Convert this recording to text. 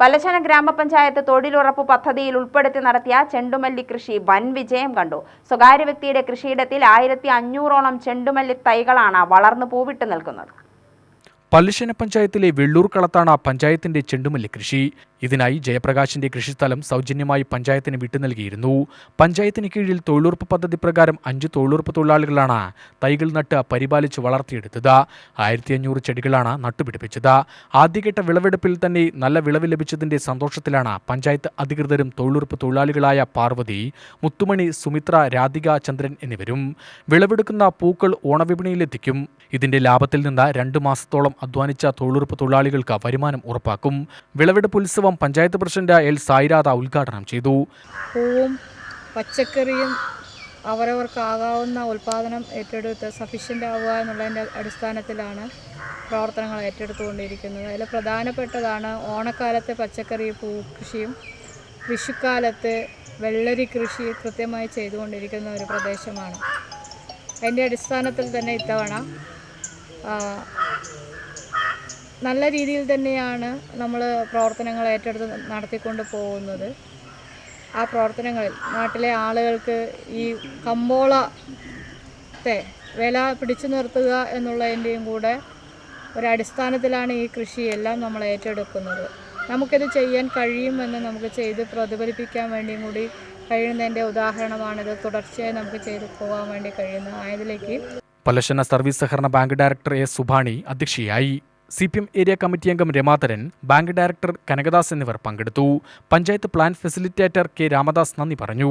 പലശന ഗ്രാമപഞ്ചായത്ത് തൊഴിലുറപ്പ് പദ്ധതിയിൽ ഉൾപ്പെടുത്തി നടത്തിയ ചെണ്ടുമല്ലി കൃഷി വൻ വിജയം കണ്ടു. സ്വകാര്യ വ്യക്തിയുടെ കൃഷിയിടത്തിൽ ആയിരത്തി അഞ്ഞൂറോളം ചെണ്ടുമല്ലി തൈകളാണ് വളർന്നു പൂവിട്ട് നിൽക്കുന്നത് പല്ലിശന പഞ്ചായത്തിലെ വെള്ളൂർ കളത്താണ് പഞ്ചായത്തിന്റെ ചെണ്ടുമല്ലി കൃഷി. ഇതിനായി ജയപ്രകാശിന്റെ കൃഷിസ്ഥലം സൗജന്യമായി പഞ്ചായത്തിന് വിട്ടു നൽകിയിരുന്നു. പഞ്ചായത്തിന് കീഴിൽ തൊഴിലുറപ്പ് പദ്ധതി പ്രകാരം അഞ്ച് തൊഴിലുറപ്പ് തൊഴിലാളികളാണ് തൈകൾ നട്ട് പരിപാലിച്ച് വളർത്തിയെടുത്തത്. ആയിരത്തി അഞ്ഞൂറ് ചെടികളാണ് നട്ടുപിടിപ്പിച്ചത്. ആദ്യഘട്ട വിളവെടുപ്പിൽ തന്നെ നല്ല വിളവ് ലഭിച്ചതിന്റെ സന്തോഷത്തിലാണ് പഞ്ചായത്ത് അധികൃതരും തൊഴിലുറപ്പ് തൊഴിലാളികളായ പാർവതി മുത്തുമണി സുമിത്ര രാധിക ചന്ദ്രൻ എന്നിവരും. വിളവെടുക്കുന്ന പൂക്കൾ ഓണവിപണിയിലെത്തിക്കും. ഇതിന്റെ ലാഭത്തിൽ നിന്ന് രണ്ടു മാസത്തോളം അധ്വാനിച്ച തൊഴിലുറപ്പ് തൊഴിലാളികൾക്ക് വരുമാനം ഉറപ്പാക്കും. വിളവെടുപ്പ് ഉത്സവം പഞ്ചായത്ത് പ്രസിഡന്റ് എൽ സായിരാധ ഉദ്ഘാടനം ചെയ്തു. പൂവും പച്ചക്കറിയും അവരവർക്കാകാവുന്ന ഉൽപ്പാദനം ഏറ്റെടുത്ത് സഫീഷ്യന്റ് ആവുക എന്നുള്ളതിന്റെ അടിസ്ഥാനത്തിലാണ് പ്രവർത്തനങ്ങൾ ഏറ്റെടുത്തുകൊണ്ടിരിക്കുന്നത്. അതിൽ പ്രധാനപ്പെട്ടതാണ് ഓണക്കാലത്തെ പച്ചക്കറി പൂ കൃഷിയും വിഷുക്കാലത്ത് വെള്ളരി കൃഷി കൃത്യമായി ചെയ്തുകൊണ്ടിരിക്കുന്ന ഒരു പ്രദേശമാണ്. അതിന്റെ അടിസ്ഥാനത്തിൽ തന്നെ ഇത്തവണ നല്ല രീതിയിൽ തന്നെയാണ് നമ്മൾ പ്രവർത്തനങ്ങൾ ഏറ്റെടുത്ത് നടത്തിക്കൊണ്ട് പോകുന്നത്. ആ പ്രവർത്തനങ്ങളിൽ നാട്ടിലെ ആളുകൾക്ക് ഈ കമ്പോളത്തെ വില പിടിച്ചു നിർത്തുക എന്നുള്ളതിന്റെയും കൂടെ ഒരടിസ്ഥാനത്തിലാണ് ഈ കൃഷിയെല്ലാം നമ്മൾ ഏറ്റെടുക്കുന്നത്. നമുക്കിത് ചെയ്യാൻ കഴിയുമെന്ന് നമുക്ക് ചെയ്ത് പ്രതിഫലിപ്പിക്കാൻ വേണ്ടിയും കൂടി കഴിയുന്നതിന്റെ ഉദാഹരണമാണിത്. തുടർച്ചയായി നമുക്ക് ചെയ്തു പോകാൻ വേണ്ടി കഴിയുന്ന ആയതിലേക്ക് പലശന സർവീസ് സഹകരണ ബാങ്ക് ഡയറക്ടർ എ സുബാണി അധ്യക്ഷയായി. C P M area committee അംഗം രമാധരൻ ബാങ്ക് ഡയറക്ടർ കനകദാസ് എന്നിവർ പങ്കെടുത്തു. Panchayat plan facilitator K Ramadas നന്ദി പറഞ്ഞു.